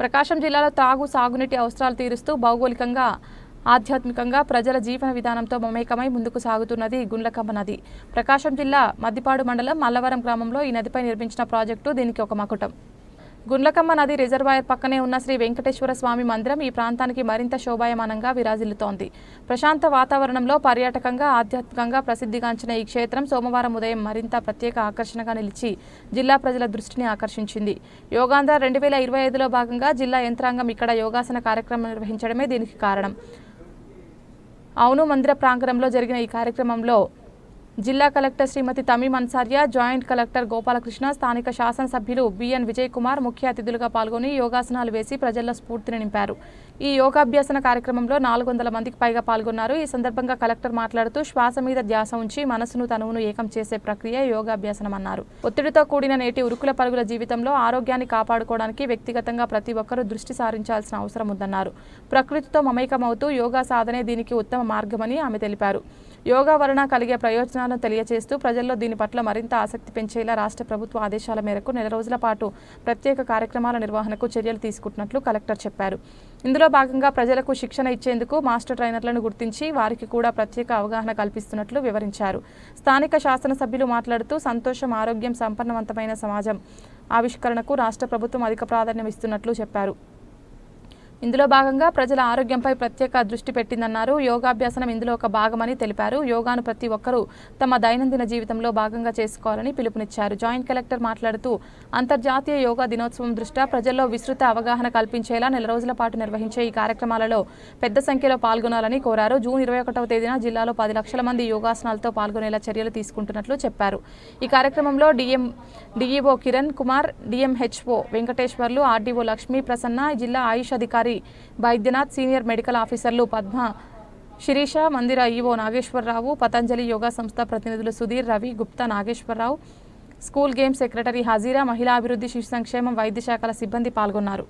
ప్రకాశం జిల్లాలో తాగు సాగునీటి అవసరాలు తీరుస్తూ భౌగోళికంగా ఆధ్యాత్మికంగా ప్రజల జీవన విధానంతో మమేకమై ముందుకు సాగుతున్నది గుండ్లకమ్మ నది. ప్రకాశం జిల్లా మద్దిపాడు మండలం మల్లవరం గ్రామంలో ఈ నదిపై నిర్మించిన ప్రాజెక్టు దీనికి ఒక మకుటం. గుండ్లకమ్మ నది రిజర్వాయర్ పక్కనే ఉన్న శ్రీ వెంకటేశ్వర స్వామి మందిరం ఈ ప్రాంతానికి మరింత శోభాయమానంగా విరాజిల్లుతోంది. ప్రశాంత వాతావరణంలో పర్యాటకంగా ఆధ్యాత్మికంగా ప్రసిద్ధిగాంచిన ఈ క్షేత్రం సోమవారం ఉదయం మరింత ప్రత్యేక ఆకర్షణగా నిలిచి జిల్లా ప్రజల దృష్టిని ఆకర్షించింది. యోగాంధ్ర రెండు వేల ఇరవై ఐదులో భాగంగా జిల్లా యంత్రాంగం ఇక్కడ యోగాసన కార్యక్రమం నిర్వహించడమే దీనికి కారణం. అవును మందిర ప్రాంగణంలో జరిగిన ఈ కార్యక్రమంలో జిల్లా collector Srimathi Tamim Ansariya joint collector Gopalakrishna స్థానిక శాసనసభ్యులు బిఎన్ విజయ్ కుమార్ ముఖ్య అతిథులుగా పాల్గొని యోగాసనాలు వేసి ప్రజల్లో స్ఫూర్తిని నింపారు. ఈ యోగాభ్యాసన కార్యక్రమంలో నాలుగు వందల మందికి పైగా పాల్గొన్నారు. ఈ సందర్భంగా కలెక్టర్ మాట్లాడుతూ శ్వాస మీద ధ్యాస ఉంచి మనసును తనువును ఏకం చేసే ప్రక్రియ యోగాభ్యాసనం అన్నారు. ఒత్తిడితో కూడిన నేటి ఉరుకుల పరుగుల జీవితంలో ఆరోగ్యాన్ని కాపాడుకోవడానికి వ్యక్తిగతంగా ప్రతి ఒక్కరూ దృష్టి సారించాల్సిన అవసరం ఉందన్నారు. ప్రకృతితో మమేకమవుతూ యోగా సాధనే దీనికి ఉత్తమ మార్గమని ఆమె తెలిపారు. యోగా వలన కలిగే ప్రయోజనాలను తెలియజేస్తూ ప్రజల్లో దీని పట్ల మరింత ఆసక్తి పెంచేలా రాష్ట్ర ప్రభుత్వ ఆదేశాల మేరకు నెల రోజుల పాటు ప్రత్యేక కార్యక్రమాల నిర్వహణకు చర్యలు తీసుకుంటున్నట్లు కలెక్టర్ చెప్పారు. ఇందులో భాగంగా ప్రజలకు శిక్షణ ఇచ్చేందుకు మాస్టర్ ట్రైనర్లను గుర్తించి వారికి కూడా ప్రత్యేక అవగాహన కల్పిస్తున్నట్లు వివరించారు. స్థానిక శాసనసభ్యులు మాట్లాడుతూ సంతోషం ఆరోగ్యం సంపన్నవంతమైన సమాజం ఆవిష్కరణకు రాష్ట్ర ప్రభుత్వం అధిక ప్రాధాన్యం ఇస్తున్నట్లు చెప్పారు. ఇందులో భాగంగా ప్రజల ఆరోగ్యంపై ప్రత్యేక దృష్టి పెట్టిందన్నారు. యోగాభ్యాసనం ఇందులో ఒక భాగమని తెలిపారు. యోగాను ప్రతి ఒక్కరూ తమ దైనందిన జీవితంలో భాగంగా చేసుకోవాలని పిలుపునిచ్చారు. జాయింట్ కలెక్టర్ మాట్లాడుతూ అంతర్జాతీయ యోగా దినోత్సవం దృష్ట్యా ప్రజల్లో విస్తృత అవగాహన కల్పించేలా నెల రోజుల పాటు నిర్వహించే ఈ కార్యక్రమాలలో పెద్ద సంఖ్యలో పాల్గొనాలని కోరారు. జూన్ ఇరవై ఒకటవ తేదీన జిల్లాలో పది లక్షల మంది యోగాసనాలతో పాల్గొనేలా చర్యలు తీసుకుంటున్నట్లు చెప్పారు. ఈ కార్యక్రమంలో DM DEO Kiran Kumar DMHO Venkateswarlu RDO Lakshmi Prasanna జిల్లా ఆయుష్ అధికారి వైద్యనాథ్ సీనియర్ మెడికల్ ఆఫీసర్లు పద్మ శిరీష మందిర ఈవో నాగేశ్వరరావు పతంజలి యోగా సంస్థ ప్రతినిధులు Sudhir Ravi Gupta Nageswararao school game secretary Hazira మహిళా అభివృద్ధి శిశు సంక్షేమం వైద్య శాఖల సిబ్బంది పాల్గొన్నారు.